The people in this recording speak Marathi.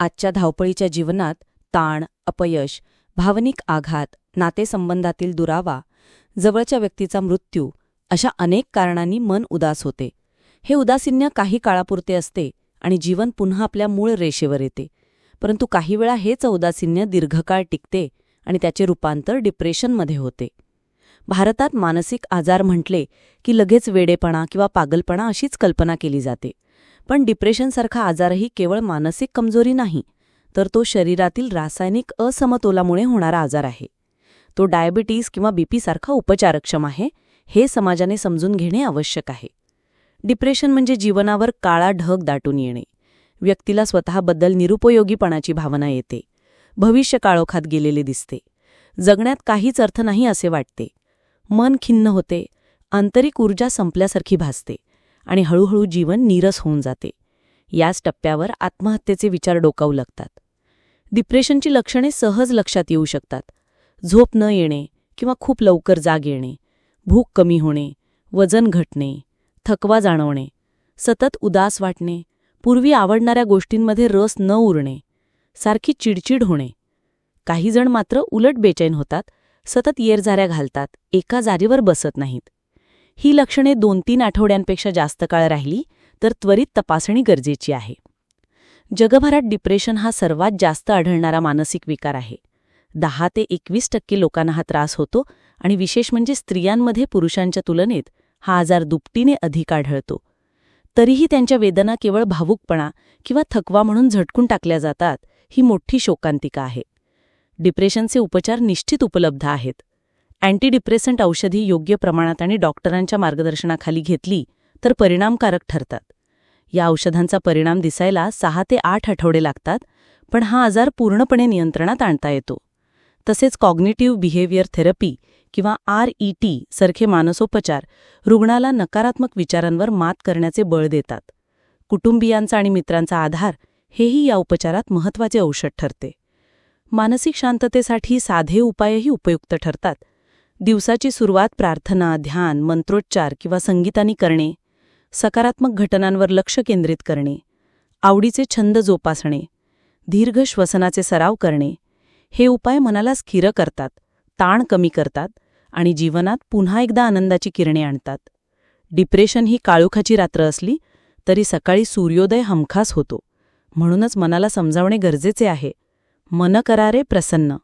आजच्या धावपळीच्या जीवनात ताण अपयश भावनिक आघात नातेसंबंधातील दुरावा जवळच्या व्यक्तीचा मृत्यू अशा अनेक कारणांनी मन उदास होते. हे उदासीन्य काही काळापुरते असते आणि जीवन पुन्हा आपल्या मूळ रेषेवर येते. परंतु काही वेळा हेच औदासीन्य दीर्घकाळ टिकते आणि त्याचे रूपांतर डिप्रेशनमध्ये होते. भारतात मानसिक आजार म्हटले की लगेच वेडेपणा किंवा पागलपणा अशीच कल्पना केली जाते. पण डिप्रेशनसारखा आजारही केवळ मानसिक कमजोरी नाही तर तो शरीरातील रासायनिक असमतोलामुळे होणारा आजार आहे. तो डायबिटीज किंवा बीपीसारखा उपचारक्षम आहे हे समाजाने समजून घेणे आवश्यक आहे. डिप्रेशन म्हणजे जीवनावर काळा ढग दाटून येणे. व्यक्तीला स्वतःबद्दल निरुपयोगीपणाची भावना येते. भविष्य काळोखात गेलेले दिसते. जगण्यात काहीच अर्थ नाही असे वाटते. मन खिन्न होते. आंतरिक ऊर्जा संपल्यासारखी भासते. आणि हळूहळू जीवन नीरस होऊन जाते. याच टप्प्यावर आत्महत्येचे विचार डोकावू लागतात. डिप्रेशनची लक्षणे सहज लक्षात येऊ शकतात. झोप न येणे किंवा खूप लवकर जाग येणे भूक कमी होणे वजन घटणे थकवा जाणवणे सतत उदास वाटणे पूर्वी आवडणाऱ्या गोष्टींमध्ये रस न उरणे सारखी चिडचिड होणे. काहीजण मात्र उलट बेचैन होतात सतत येरझाऱ्या घालतात एका जारीवर बसत नाहीत. ही लक्षणे दोन तीन आठवड्यांपेक्षा जास्त काळ राहिली तर त्वरित तपासणी गरजेची आहे. जगभरात डिप्रेशन हा सर्वात जास्त आढळणारा मानसिक विकार आहे. दहा ते एकवीस टक्के लोकांना हा त्रास होतो आणि विशेष म्हणजे स्त्रियांमध्ये पुरुषांच्या तुलनेत हा आजार दुपटीने अधिक आढळतो. तरीही त्यांच्या वेदना केवळ भावुकपणा किंवा थकवा म्हणून झटकून टाकल्या जातात ही मोठी शोकांतिका आहे. डिप्रेशनचे उपचार निश्चित उपलब्ध आहेत. अँटीडिप्रेसंट औषधी योग्य प्रमाणात आणि डॉक्टरांच्या मार्गदर्शनाखाली घेतली तर परिणामकारक ठरतात. या औषधांचा परिणाम दिसायला सहा ते आठ आठवडे लागतात पण हा आजार पूर्णपणे नियंत्रणात आणता येतो. तसेच कॉग्निटिव्ह बिहेवियर थेरपी किंवा आर ई टी सारखे मानसोपचार रुग्णाला नकारात्मक विचारांवर मात करण्याचे बळ देतात. कुटुंबियांचा आणि मित्रांचा आधार हेही या उपचारात महत्त्वाचे औषध ठरते. मानसिक शांततेसाठी साधे उपायही उपयुक्त ठरतात दिवसाची सुरुवात प्रार्थना ध्यान मंत्रोच्चार किंवा संगीतानी करणे सकारात्मक घटनांवर लक्ष केंद्रित करणे आवडीचे छंद जोपासणे दीर्घ श्वसनाचे सराव करणे हे उपाय मनाला स्थिर करतात ताण कमी करतात आणि जीवनात पुन्हा एकदा आनंदाची किरणे आणतात. डिप्रेशन ही काळोखाची रात्र असली तरी सकाळी सूर्योदय हमखास होतो. म्हणूनच मनाला समजावणे गरजेचे आहे. मन करारे प्रसन्न.